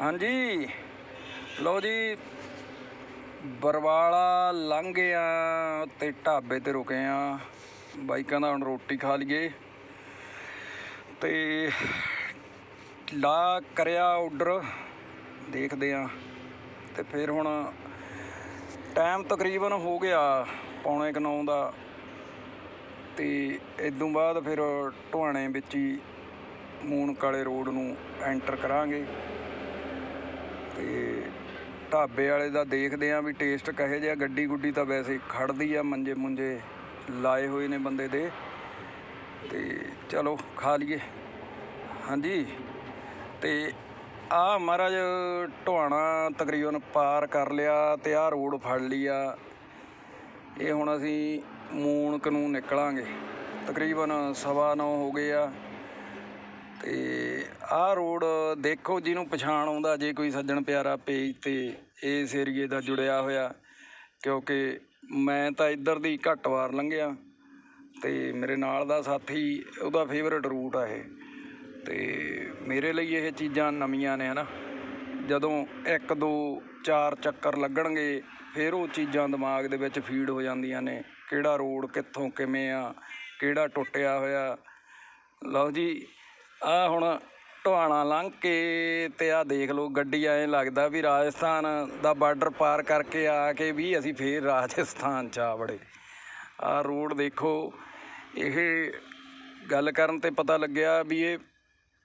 ਹਾਂਜੀ। ਲਓ ਜੀ, ਬਰਵਾਲਾ ਲੰਘ ਗਏ ਆ ਤੇ ਢਾਬੇ ਤੇ ਰੁਕੇ ਆ। ਬਾਈਕਾਂ ਦਾ ਹੁਣ ਰੋਟੀ ਖਾ ਲਈਏ। ਤੇ ਲਾ ਕਰਿਆ ਆਰਡਰ ਦੇਖਦੇ ਆ। ਤੇ ਫਿਰ ਹੁਣ ਟਾਈਮ ਤਕਰੀਬਨ ਹੋ ਗਿਆ ਪੌਣੇ ਕੁ ਨੌ ਦਾ। ਤੇ ਇਦੋਂ ਬਾਅਦ ਫਿਰ ਢੁਆਣੇ ਵਿੱਚ ਹੀ ਮੂਨਕ ਕਾਲੇ ਰੋਡ ਨੂੰ ਐਂਟਰ ਕਰਾਂਗੇ। ਤੇ ਢਾਬੇ ਵਾਲੇ ਦਾ ਦੇਖਦੇ ਆਂ ਵੀ ਟੇਸਟ ਕਹੇ ਜਿਹਾ ਗੱਡੀ ਗੁੱਡੀ ਤਾਂ ਵੈਸੇ ਖੜਦੀ ਆ ਮੰਜੇ ਮੁੰਜੇ ਲਾਏ ਹੋਏ ਨੇ ਬੰਦੇ ਦੇ। ਤੇ ਚਲੋ, ਖਾ ਲਈਏ। ਹਾਂਜੀ। ਤੇ ਆ ਮਹਾਰਾਜ ਢੁਆਣਾ ਤਕਰੀਬਨ ਪਾਰ ਕਰ ਲਿਆ ਤੇ ਆ ਰੋਡ ਫੜ ਲਈ ਆ। ਇਹ ਹੁਣ ਅਸੀਂ ਮੂਨਕ ਨੂੰ ਨਿਕਲਾਂਗੇ। ਤਕਰੀਬਨ ਸਵਾ ਨੌ ਹੋ ਗਏ ਆ। ਤੇ ਆਹ ਰੋਡ ਦੇਖੋ ਜਿਹਨੂੰ ਪਛਾਣ ਆਉਂਦਾ, ਜੇ ਕੋਈ ਸੱਜਣ ਪਿਆਰਾ ਪੇਜ ਤੇ ਇਸ ਏਰੀਏ ਦਾ ਜੁੜਿਆ ਹੋਇਆ, ਕਿਉਂਕਿ ਮੈਂ ਤਾਂ ਇੱਧਰ ਦੀ ਘੱਟ ਵਾਰ ਲੰਘਿਆ ਤੇ ਮੇਰੇ ਨਾਲ ਦਾ ਸਾਥੀ ਉਹਦਾ ਫੇਵਰਟ ਰੂਟ ਆ ਇਹ। ਤੇ ਮੇਰੇ ਲਈ ਇਹ ਚੀਜ਼ਾਂ ਨਵੀਆਂ ਨੇ ਹਨਾ। ਜਦੋਂ ਇੱਕ, ਦੋ, ਚਾਰ ਚੱਕਰ ਲੱਗਣਗੇ, ਫਿਰ ਉਹ ਚੀਜ਼ਾਂ ਦਿਮਾਗ ਦੇ ਵਿੱਚ ਫੀਡ ਹੋ ਜਾਂਦੀਆਂ ਨੇ। ਕਿਹੜਾ ਰੋਡ ਕਿੱਥੋਂ ਕਿਵੇਂ ਆ, ਕਿਹੜਾ ਟੁੱਟਿਆ ਹੋਇਆ। ਲਓ ਜੀ ਆ ਹੁਣ ਢਵਾਣਾ ਲੰਘ ਕੇ ਤੇ ਆ ਦੇਖ ਲਓ ਗੱਡੀ ਐਂ ਲੱਗਦਾ ਵੀ ਰਾਜਸਥਾਨ ਦਾ ਬਾਰਡਰ ਪਾਰ ਕਰਕੇ ਆ ਕੇ ਵੀ ਅਸੀਂ ਫੇਰ ਰਾਜਸਥਾਨ ਚ ਆ ਵੜੇ। ਆ ਰੋਡ ਦੇਖੋ, ਇਹ ਗੱਲ ਕਰਨ ਤੇ ਪਤਾ ਲੱਗਿਆ ਵੀ ਇਹ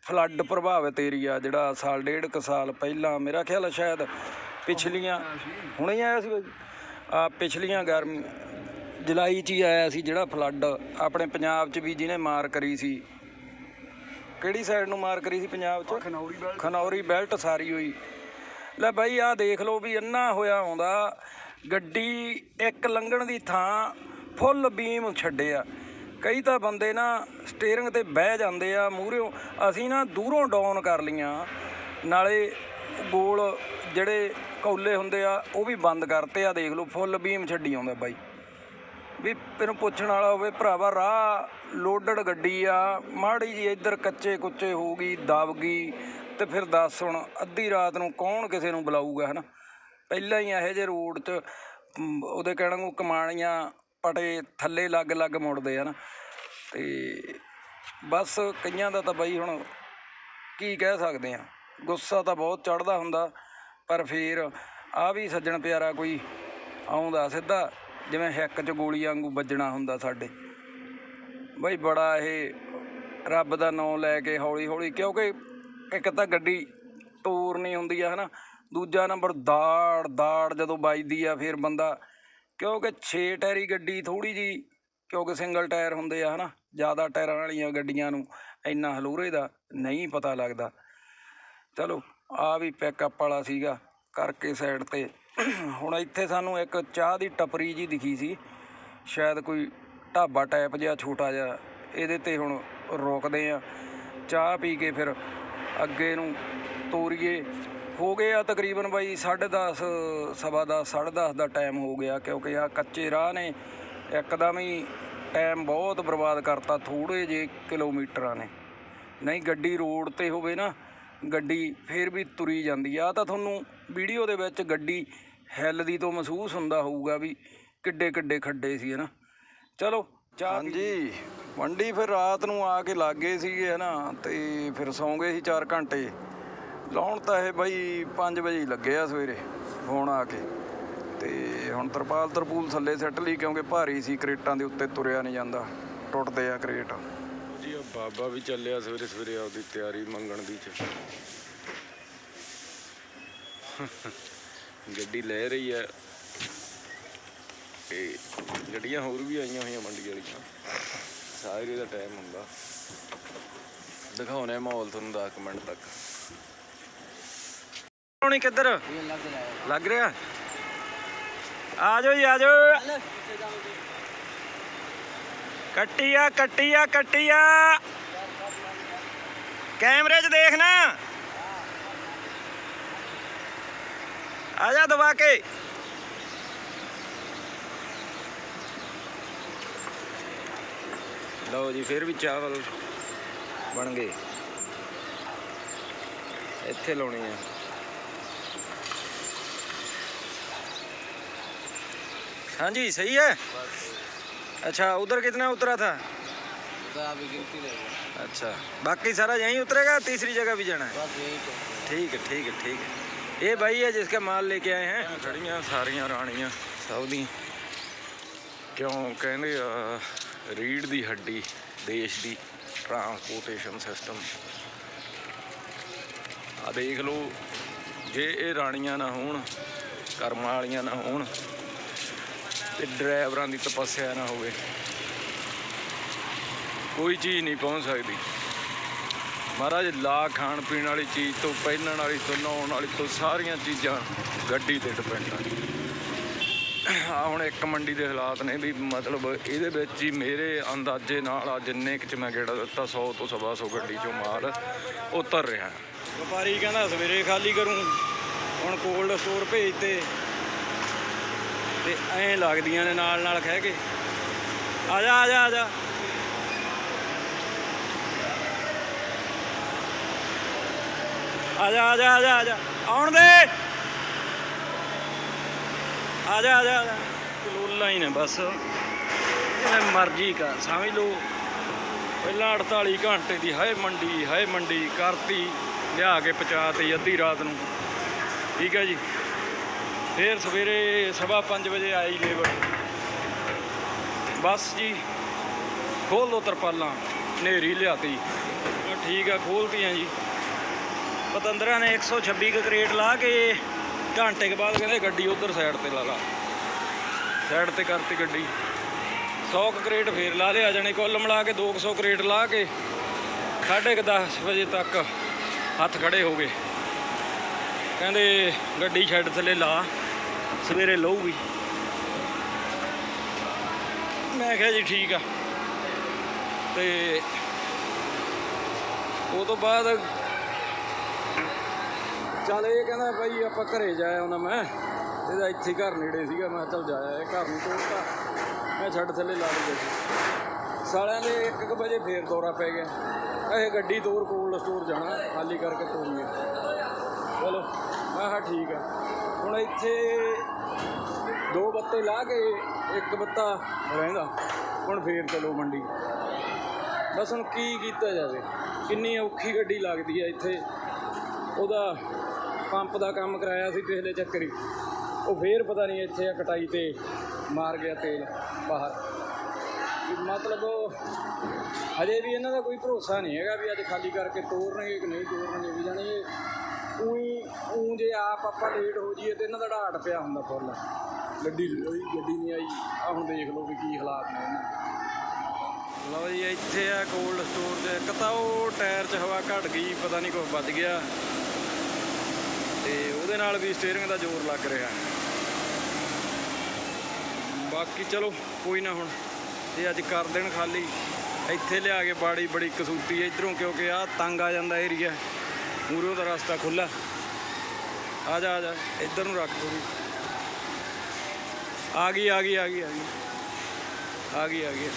ਫਲੱਡ ਪ੍ਰਭਾਵਿਤ ਏਰੀਆ ਜਿਹੜਾ ਸਾਲ ਡੇਢ ਕੁ ਸਾਲ ਪਹਿਲਾਂ ਮੇਰਾ ਖਿਆਲ ਹੈ ਸ਼ਾਇਦ ਪਿਛਲੀਆਂ, ਹੁਣੇ ਹੀ ਆਇਆ ਸੀ ਬਾਈ। ਆ ਪਿਛਲੀਆਂ ਗਰਮੀ ਜੁਲਾਈ ਚ ਹੀ ਆਇਆ ਸੀ ਜਿਹੜਾ ਫਲੱਡ ਆਪਣੇ ਪੰਜਾਬ ਚ ਵੀ ਜਿਹਨੇ ਮਾਰ ਕਰੀ ਸੀ। ਕਿਹੜੀ ਸਾਈਡ ਨੂੰ ਮਾਰ ਕਰੀ ਸੀ ਪੰਜਾਬ ਚ? ਖਨੌਰੀ ਬੈਲਟ ਖਨੌਰੀ ਬੈਲਟ ਸਾਰੀ ਹੋਈ। ਲੈ ਬਾਈ ਆ ਦੇਖ ਲਓ ਵੀ ਅੰਨਾ ਹੋਇਆ ਆਉਂਦਾ ਗੱਡੀ ਇੱਕ ਲੰਘਣ ਦੀ ਥਾਂ ਫੁੱਲ ਬੀਮ ਛੱਡਿਆ। ਕਈ ਤਾਂ ਬੰਦੇ ਨਾ ਸਟੀਅਰਿੰਗ ਤੇ ਬਹਿ ਜਾਂਦੇ ਆ ਮੂਹਰਿਓਂ ਅਸੀਂ ਨਾ ਦੂਰੋਂ ਡਾਊਨ ਕਰ ਲੀਆਂ ਨਾਲੇ ਗੋਲ ਜਿਹੜੇ ਕੌਲੇ ਹੁੰਦੇ ਆ ਉਹ ਵੀ ਬੰਦ ਕਰਤੇ ਆ ਦੇਖ ਲਓ ਫੁੱਲ ਬੀਮ ਛੱਡੀ ਆਉਂਦਾ ਬਾਈ। ਵੀ ਤੈਨੂੰ ਪੁੱਛਣ ਵਾਲਾ ਹੋਵੇ, ਭਰਾਵਾ, ਰਾਹ ਲੋਡਡ ਗੱਡੀ ਆ, ਮਾੜੀ ਜੀ ਇੱਧਰ ਕੱਚੇ ਕੁੱਚੇ ਹੋ ਗਈ ਦਬ ਗਈ ਤੇ ਫਿਰ ਦੱਸ ਹੁਣ ਅੱਧੀ ਰਾਤ ਨੂੰ ਕੌਣ ਕਿਸੇ ਨੂੰ ਬੁਲਾਊਗਾ, ਹਨਾ? ਪਹਿਲਾਂ ਹੀ ਇਹੋ ਜਿਹੇ ਰੋਡ 'ਚ ਉਹਦੇ ਕਹਿਣ ਨੂੰ ਕਮਾਣੀਆਂ ਪਟੇ ਥੱਲੇ ਲੱਗ ਲੱਗ ਮੁੜਦੇ, ਹਨ? ਤੇ ਬਸ ਕਈਆਂ ਦਾ ਤਾਂ ਬਈ ਹੁਣ ਕੀ ਕਹਿ ਸਕਦੇ ਆ? ਗੁੱਸਾ ਤਾਂ ਬਹੁਤ ਚੜਦਾ ਹੁੰਦਾ, ਪਰ ਫਿਰ ਆ ਵੀ ਸੱਜਣ ਪਿਆਰਾ ਕੋਈ ਆਉਂਦਾ ਸਿੱਧਾ ਜਿਵੇਂ ਹਿੱਕ 'ਚ ਗੋਲੀ ਵਾਂਗੂ ਵੱਜਣਾ ਹੁੰਦਾ ਸਾਡੇ। ਬਈ ਬੜਾ ਇਹ ਰੱਬ ਦਾ ਨਾਮ ਲੈ ਕੇ ਹੌਲੀ ਹੌਲੀ ਕਿਉਂਕਿ ਇੱਕ ਤਾਂ ਗੱਡੀ ਟੂਰ ਨਹੀਂ ਹੁੰਦੀ ਆ, ਹਨਾ। ਦੂਜਾ ਨੰਬਰ ਦਾੜ ਦਾੜ ਜਦੋਂ ਵੱਜਦੀ ਆ ਫਿਰ ਬੰਦਾ, ਕਿਉਂਕਿ 6 ਟਾਇਰੀ ਗੱਡੀ ਥੋੜੀ ਜੀ ਕਿਉਂਕਿ ਸਿੰਗਲ ਟਾਇਰ ਹੁੰਦੇ ਆ, ਹਨਾ। ਜ਼ਿਆਦਾ ਟਾਇਰਾਂ ਵਾਲੀਆਂ ਗੱਡੀਆਂ ਨੂੰ ਇੰਨਾ ਹਲੂਰੇ ਦਾ ਨਹੀਂ ਪਤਾ ਲੱਗਦਾ। ਚਲੋ ਆ ਵੀ ਪਿਕਅਪ ਵਾਲਾ ਸੀਗਾ, ਕਰਕੇ ਸਾਈਡ ਤੇ। ਹੁਣ ਇੱਥੇ ਸਾਨੂੰ ਇੱਕ ਚਾਹ ਦੀ ਟਪਰੀ ਜੀ ਦਿਖੀ ਸੀ। ਸ਼ਾਇਦ ਕੋਈ ਢਾਬਾ ਟਾਈਪ ਜਿਹਾ, ਛੋਟਾ ਜਿਹਾ। ਇਹਦੇ ਤੇ ਹੁਣ ਰੋਕਦੇ ਆ। ਚਾਹ ਪੀ ਕੇ ਫਿਰ ਅੱਗੇ ਨੂੰ ਤੋਰੀਏ। ਹੋ ਗਏ ਆ ਤਕਰੀਬਨ ਬਾਈ 10:30 ਸਵਾ ਦਸ 10:30 ਦਾ ਟਾਈਮ ਹੋ ਗਿਆ। ਕਿਉਂਕਿ ਆ ਕੱਚੇ ਰਾਹ ਨੇ। ਇੱਕਦਮ ਹੀ ਟਾਈਮ ਬਹੁਤ ਬਰਬਾਦ ਕਰਤਾ ਥੋੜੇ ਜੇ ਕਿਲੋਮੀਟਰਾਂ ਨੇ। ਨਹੀਂ, ਗੱਡੀ ਰੋਡ ਤੇ ਹੋਵੇ ਨਾ ਗੱਡੀ ਫਿਰ ਵੀ ਤੁਰੀ ਜਾਂਦੀ ਆ। ਆਹ ਤਾਂ ਤੁਹਾਨੂੰ ਵੀਡੀਓ ਦੇ ਵਿੱਚ ਗੱਡੀ ਹਿੱਲਦੀ ਤੋਂ ਮਹਿਸੂਸ ਹੁੰਦਾ ਹੋਊਗਾ ਵੀ ਕਿੱਡੇ ਕਿੱਡੇ ਖੱਡੇ ਸੀ, ਹਨਾ? ਚਲੋ, ਚਾਹ ਹਾਂਜੀ। ਮੰਡੀ ਫਿਰ ਰਾਤ ਨੂੰ ਆ ਕੇ ਲੱਗੇ ਸੀਗੇ, ਹਨਾ? ਤੇ ਫਿਰ ਸੌਂ ਗਏ ਸੀ 4 ਘੰਟੇ। ਲਾਉਣ ਤਾਂ ਇਹ ਬਾਈ 5 ਵਜੇ ਹੀ ਲੱਗੇ ਆ ਸਵੇਰੇ, ਫੋਨ ਆ ਕੇ। ਤੇ ਹੁਣ ਤਰਪਾਲ ਤਰਪੂਲ ਥੱਲੇ ਸੱਟ ਲਈ ਕਿਉਂਕਿ ਭਾਰੀ ਸੀ, ਕਰੇਟਾਂ ਦੇ ਉੱਤੇ ਤੁਰਿਆ ਨਹੀਂ ਜਾਂਦਾ। ਟੁੱਟਦੇ ਆ ਕਰੇਟ। ਜੀ ਆ ਬਾਬਾ ਵੀ ਚੱਲਿਆ ਸਵੇਰੇ ਸਵੇਰੇ ਆਪਦੀ ਤਿਆਰੀ ਮੰਗਣ ਦੀ ਚ। ਗੱਡੀ ਲੈ ਰਹੀ ਹੈ। ਤੇ ਗੱਡੀਆਂ ਹੋਰ ਵੀ ਆਈਆਂ ਹੋਈਆਂ ਮੰਡੀ ਵਾਲੀਆਂ। ਸਾਰੇ ਦਾ ਟਾਈਮ ਹੁੰਦਾ। ਦਿਖਾਉਣੇ ਮਾਹੌਲ ਤੁਹਾਨੂੰ 10 ਮਿੰਟ ਤੱਕ। ਆਉਣੀ ਕਿੱਧਰ? ਲੱਗ ਰਿਹਾ। ਆ ਜਾਓ ਜੀ ਆ ਜਾਓ। कटिया कटिया कटिया। कैमरे च देखना आजा दबा के। लो जी, फिर भी चावल बन गए। ਇੱਥੇ हाँ जी, सही है? ਹੈ अच्छा उधर कितना उतरा था तो अभी गिनती नहीं है अच्छा बाकी सारा यहीं उतरेगा तीसरी जगह भी जाना है बस यही तो ਠੀਕ ਹੈ ਠੀਕ ਹੈ ਠੀਕ ਹੈ ਇਹ ਭਾਈ ਹੈ ਜਿਸਕਾ ਮਾਲ ਲੈ ਕੇ ਆਏ ਹੈ ਖੜੀਆਂ ਸਾਰੀਆਂ ਰਾਣੀਆਂ ਸਭ ਦੀਆਂ ਕਿਉਂ ਕਹਿੰਦੇ ਆ ਰੀੜ ਦੀ ਹੱਡੀ ਦੇਸ਼ ਦੀ ਟਰਾਂਸਪੋਰਟੇਸ਼ਨ ਸਿਸਟਮ ਆ ਦੇਖ ਲਓ ਜੇ ਇਹ ਰਾਣੀਆਂ ਨਾ ਹੋਣ ਕਰਮਾਂ ਵਾਲੀਆਂ ਨਾ ਹੋਣ ਤੇ ਡਰਾਈਵਰਾਂ ਦੀ ਤਪੱਸਿਆ ਨਾ ਹੋਵੇ। ਕੋਈ ਚੀਜ਼ ਨਹੀਂ ਪਹੁੰਚ ਸਕਦੀ। ਮਹਾਰਾਜ, ਲਾ ਖਾਣ ਪੀਣ ਵਾਲੀ ਚੀਜ਼ ਤੋਂ ਪਹਿਨਣ ਵਾਲੀ ਤੋਂ ਨਹਾਉਣ ਵਾਲੀ ਤੋਂ ਸਾਰੀਆਂ ਚੀਜ਼ਾਂ ਗੱਡੀ ਤੇ ਡਿਪੈਂਡ ਆ ਆ ਹੁਣ ਇੱਕ ਮੰਡੀ ਦੇ ਹਾਲਾਤ ਨੇ ਵੀ ਮਤਲਬ ਇਹਦੇ ਵਿੱਚ ਹੀ ਮੇਰੇ ਅੰਦਾਜ਼ੇ ਨਾਲ ਆ ਜਿੰਨੇ ਕੁ ਚ ਮੈਂ ਗੇੜਾ ਦਿੱਤਾ 100 ਤੋਂ ਸਵਾ ਸੌ ਗੱਡੀ ਚੋਂ ਮਾਲ ਉਤਰ ਰਿਹਾ। ਵਪਾਰੀ ਕਹਿੰਦਾ ਸਵੇਰੇ ਖਾਲੀ ਕਰੂੰ, ਹੁਣ ਕੋਲਡ ਸਟੋਰ ਭੇਜਤੇ ਤੇ ਐਂ ਲੱਗਦੀਆਂ ਨੇ ਨਾਲ ਨਾਲ ਕਹਿ ਕੇ। ਆ ਜਾ ਆ ਜਾ ਆ ਜਾ। ਆ ਜਾ ਆ ਜਾ ਆ ਜਾ ਆ ਜਾ। ਆਉਣ ਦੇ। ਆ ਜਾ ਆ ਜਾ, ਆ ਹੀ ਨੇ ਬਸ। ਜਿਵੇਂ ਮਰਜ਼ੀ ਕਰ, ਸਮਝ ਲਓ। ਪਹਿਲਾਂ 48 ਘੰਟੇ ਦੀ, ਹਾਏ ਮੰਡੀ ਹਾਏ ਮੰਡੀ, ਕਰਤੀ। ਲਿਆ ਕੇ ਪਹੁੰਚਾਤੀ ਅੱਧੀ ਰਾਤ ਨੂੰ। ਠੀਕ ਹੈ ਜੀ। ਫਿਰ ਸਵੇਰੇ ਸਵਾ ਪੰਜ ਵਜੇ ਆਈ ਲੇਬਰ। ਬਸ ਜੀ ਖੋਲ ਦੋ ਤਰਪਾਲਾਂ ਨੇਰੀ ਲਿਆਤੀ। ਮੈਂ ਠੀਕ ਆ ਖੋਲਤੀਆਂ ਜੀ। ਪਤੰਦਰਾਂ ਨੇ 126 ਕੁ ਕਰੇਟ ਲਾ ਕੇ ਘੰਟੇ ਕੇ ਬਾਅਦ ਕਹਿੰਦੇ ਗੱਡੀ ਉਧਰ ਸਾਈਡ ਤੇ ਲਾ ਲਾ। ਸਾਈਡ ਤੇ ਕਰਤੀ ਗੱਡੀ। 100 ਕ ਕਰੇਟ ਫੇਰ ਲਾ ਲਿਆ, ਜਾਣੇ ਕੁੱਲ ਮਿਲਾ ਕੇ 200 ਕਰੇਟ ਲਾ ਕੇ ਸਾਢੇ ਕੁ 10 ਵਜੇ ਤੱਕ ਹੱਥ ਖੜੇ ਹੋ ਗਏ। ਕਹਿੰਦੇ ਗੱਡੀ ਛੱਡ ਥੱਲੇ ਲਾ। ਸਵੇਰੇ ਲਊਗੀ। ਮੈਂ ਕਿਹਾ ਜੀ ਠੀਕ ਆ। ਤੇ ਉਹ ਤੋਂ ਬਾਅਦ ਚੱਲ ਇਹ ਕਹਿੰਦਾ ਭਾਈ ਆਪਾਂ ਘਰੇ ਜਾਇਆ ਉਹਨਾਂ ਮੈਂ। ਇਹਦਾ ਇੱਥੇ ਘਰ ਨੇੜੇ ਸੀਗਾ, ਮੈਂ ਕਿਹਾ ਚੱਲ ਜਾਇਆ ਇਹ ਘਰ ਨੂੰ ਤੋੜਤਾ ਮੈਂ ਛੱਡ ਥੱਲੇ ਲਾ ਲਈ ਗੱਡੀ। ਸਾਲਿਆਂ ਦੇ 1 ਵਜੇ ਫੇਰ ਦੌਰਾ ਪੈ ਗਿਆ। ਇਹ ਗੱਡੀ ਦੂਰ ਕੋਲਡ ਸਟੋਰ ਜਾਣਾ, ਖਾਲੀ ਕਰਕੇ ਤੋਰੀਏ ਚਲੋ, ਮੈਂ ਕਿਹਾ ਠੀਕ ਆ। ਹੁਣ ਇੱਥੇ ਦੋ ਬੱਤੇ ਲਾ ਕੇ ਇੱਕ ਬੱਤਾ ਰਹਿੰਦਾ। ਹੁਣ ਫੇਰ ਚਲੋ ਮੰਡੀ। ਬਸ ਹੁਣ ਕੀ ਕੀਤਾ ਜਾਵੇ? ਕਿੰਨੀ ਔਖੀ ਗੱਡੀ ਲੱਗਦੀ ਹੈ ਇੱਥੇ। ਉਹਦਾ ਪੰਪ ਦਾ ਕੰਮ ਕਰਾਇਆ ਸੀ ਪਿਛਲੇ ਚੱਕਰੀ। ਉਹ ਫੇਰ ਪਤਾ ਨਹੀਂ ਇੱਥੇ ਆ ਕਟਾਈ ਤੇ ਮਾਰ ਗਿਆ ਤੇਲ ਬਾਹਰ। ਮਤਲਬ ਹਜੇ ਵੀ ਇਹਨਾਂ ਦਾ ਕੋਈ ਭਰੋਸਾ ਨਹੀਂ ਹੈਗਾ ਵੀ ਅੱਜ ਖਾਲੀ ਕਰਕੇ ਤੋਰਨਗੇ ਕਿ ਨਹੀਂ ਤੋਰਨਗੇ, ਵੀ ਜਾਣੀ ਉਹੀ, ਉਹ ਜੇ ਆਪ ਆਪਾਂ ਲੇਟ ਹੋ ਜਾਈਏ ਤੇ ਇਹਨਾਂ ਦਾ ਢਾਟ ਪਿਆ ਹੁੰਦਾ ਫੁੱਲ। ਗੱਡੀ ਕੋਈ ਗੱਡੀ ਨਹੀਂ ਆਈ। ਆ ਹੁਣ ਦੇਖ ਲਓ ਵੀ ਕੀ ਹਾਲਾਤ ਨੇ ਇਹਨਾਂ ਦੇ। ਲਓ ਜੀ, ਇੱਥੇ ਆ ਕੋਲਡ ਸਟੋਰ ਦੇ। ਇੱਕ ਤਾਂ ਉਹ ਟਾਇਰ 'ਚ ਹਵਾ ਘਟ ਗਈ, ਪਤਾ ਨਹੀਂ ਕੁਛ ਵੱਜ ਗਿਆ। ਤੇ ਉਹਦੇ ਨਾਲ ਵੀ ਸਟੀਅਰਿੰਗ ਦਾ ਜ਼ੋਰ ਲੱਗ ਰਿਹਾ। ਬਾਕੀ ਚਲੋ, ਕੋਈ ਨਾ ਹੁਣ। ਇਹ ਅੱਜ ਕਰ ਦੇਣ ਖਾਲੀ। ਇੱਥੇ ਲਿਆ ਕੇ ਬਾੜੀ ਬੜੀ ਕਸੂਤੀ ਇਧਰੋਂ ਕਿਉਂਕਿ ਆ ਤੰਗ ਆ ਜਾਂਦਾ ਏਰੀਆ ਮੂਰੋਂ ਦਾ ਰਸਤਾ ਖੁੱਲਾ ਆ ਜਾ ਆ ਜਾ, ਇੱਧਰ ਨੂੰ ਰੱਖ ਥੋੜੀ ਆ ਗਈ ਆ ਗਈ ਆ ਗਈ ਆ ਗਈ। ਆ ਗਈ ਆ ਗਈ।